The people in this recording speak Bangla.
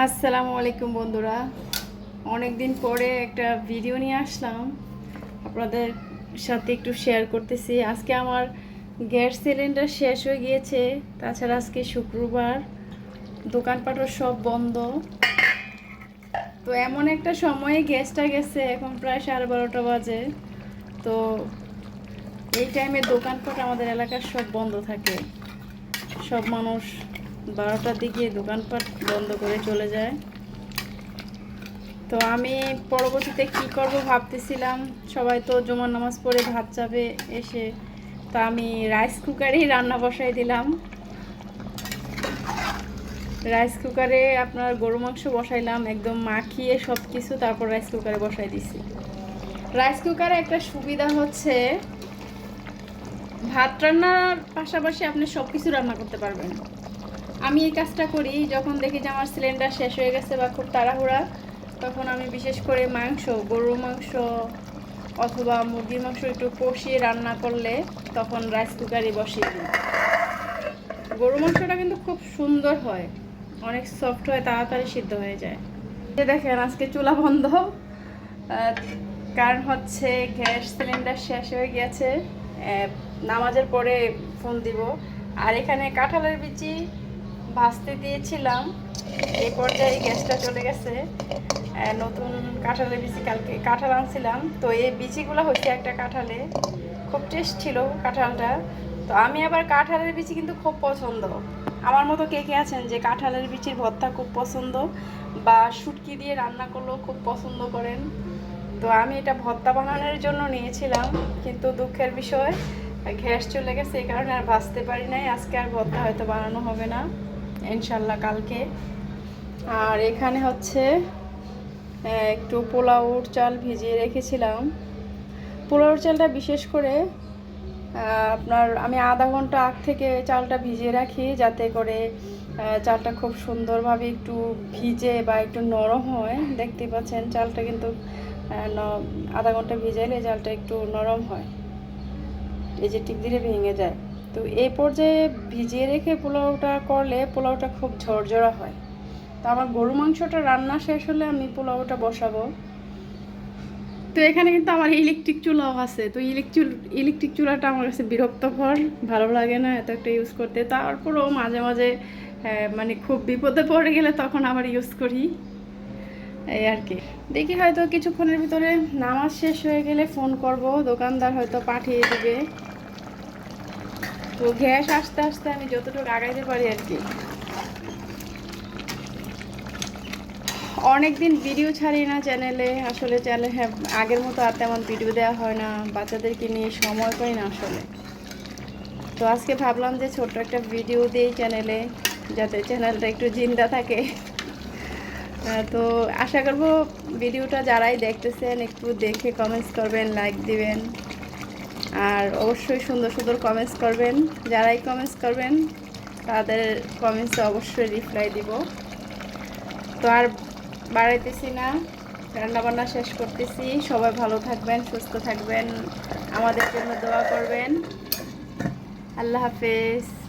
আসসালামু আলাইকুম বন্ধুরা। অনেক দিন পরে একটা ভিডিও নিয়ে আসলাম। আপনাদের সাথে একটু শেয়ার করতেছি। আজকে আমার গ্যাস সিলিন্ডার শেষ হয়ে গিয়েছে। তাছাড়া আজকে শুক্রবার। দোকানপাটও সব বন্ধ। তো এমন একটা সময়ে গ্যাসটা গেছে। এখন প্রায় সাড়ে বারোটা বাজে। তো এই টাইমে দোকানপাট আমাদের এলাকার সব বন্ধ থাকে। সব মানুষ বারোটার দিকে দোকানপাট বন্ধ করে চলে যায়। তো আমি পরবর্তীতে কি করব ভাবতেছিলাম, সবাই তো জুমার নামাজ পড়ে ভাত চাবে এসে, তো আমি রাইস কুকারেই রান্না বসাই দিলাম। রাইস কুকারে আপনার গরু মাংস বসাইলাম, একদম মাখিয়ে সব কিছু তারপর রাইস কুকারে বসাই দিছি। রাইস কুকারে একটা সুবিধা হচ্ছে, ভাত রান্নার পাশাপাশি আপনি সব কিছু রান্না করতে পারবেন। আমি এই কাজটা করি যখন দেখি যে আমার সিলিন্ডার শেষ হয়ে গেছে বা খুব তাড়াহুড়া তখন আমি বিশেষ করে মাংস গরুর মাংস অথবা মুরগির মাংস একটু কষিয়ে রান্না করলে তখন রাইস কুকারে বসিয়ে দিই। গরু মাংসটা কিন্তু খুব সুন্দর হয় অনেক সফট হয় তাড়াতাড়ি সিদ্ধ হয়ে যায়। এই দেখেন আজকে চুলা বন্ধ। কারণ হচ্ছে গ্যাস সিলিন্ডার শেষ হয়ে আহ, নামাজের পরে ফোন দিব। আর এখানে কাঁঠালের বিচি ভাজতে দিয়েছিলাম, এই পর্যায়ে গ্যাসটা চলে গেছে। নতুন কাঁঠালের বিচি কালকে কাঁঠাল আনছিলাম। তো এই বিচিগুলো হচ্ছে একটা কাঁঠালে। খুব টেস্ট ছিল কাঁঠালটা। তো আমি আবার কাঁঠালের বিচি কিন্তু খুব পছন্দ। আমার মতো কে কে আছেন যে কাঁঠালের বিচির ভর্তা খুব পছন্দ বা শুটকি দিয়ে রান্না করলেও খুব পছন্দ করেন? তো আমি এটা ভর্তা বানানোর জন্য নিয়েছিলাম, কিন্তু দুঃখের বিষয়, গ্যাস চলে গেছে এই কারণে আর ভাজতে পারি নাই। আজকে আর ভর্তা হয়তো বানানো হবে না। ইনশাল্লাহ কালকে। আর এখানে হচ্ছে একটু পোলাওর চাল ভিজিয়ে রেখেছিলাম। পোলাওর চালটা বিশেষ করে আপনার আমি আধা ঘণ্টা আগ থেকে চালটা ভিজিয়ে রাখি যাতে করে চালটা খুব সুন্দরভাবে একটু ভিজে বা একটু নরম হয়। দেখতে পাচ্ছেন চালটা কিন্তু আধা ঘণ্টা ভিজাইলে চালটা একটু নরম হয়। এই যে টিপ দিলে ভেঙে যায়। তো এই পর্যায়ে ভিজিয়ে রেখে পোলাওটা করলে পোলাওটা খুব ঝরঝরা হয়। তো আমার গরু মাংসটা রান্না শেষ হলে আমি পোলাওটা বসাবো। তো এখানে কিন্তু আমার ইলেকট্রিক চুলাও আছে। তো ইলেকট্রিক ইলেকট্রিক চুলাটা আমার কাছে বিরক্তকর, ভালো লাগে না এত একটা ইউজ করতে। তারপরেও মাঝে মাঝে মানে খুব বিপদে পড়ে গেলে তখন আবার ইউজ করি। এই আর কি। দেখি হয়তো কিছুক্ষণের ভিতরে নামাজ শেষ হয়ে গেলে ফোন করব। দোকানদার হয়তো পাঠিয়ে দিবে। তো গ্যাস আস্তে আস্তে আমি যতটুকু আগাইতে পারি আর কি। অনেক দিন ভিডিও ছাড়ি না চ্যানেলে আসলে চ্যানেল হ্যাঁ আগের মতো আর তেমন ভিডিও দেওয়া হয় না। বাচ্চাদেরকে নিয়ে সময় পাই না আসলে। তো আজকে ভাবলাম যে ছোট্ট একটা ভিডিও দিই চ্যানেলে যাতে চ্যানেলটা একটু জিন্দা থাকে। তো আশা করব ভিডিওটা যারাই দেখতেছেন, একটু দেখে কমেন্টস করবেন লাইক দিবেন। আর অবশ্যই সুন্দর সুন্দর কমেন্টস করবেন। যারাই কমেন্টস করবেন, তাদের কমেন্টসে অবশ্যই রিপ্লাই দিব। তো আর বাড়াইতেছি না, রান্নাবান্না শেষ করতেছি। সবাই ভালো থাকবেন, সুস্থ থাকবেন। আমাদের জন্য দোয়া করবেন। আল্লাহ হাফেজ।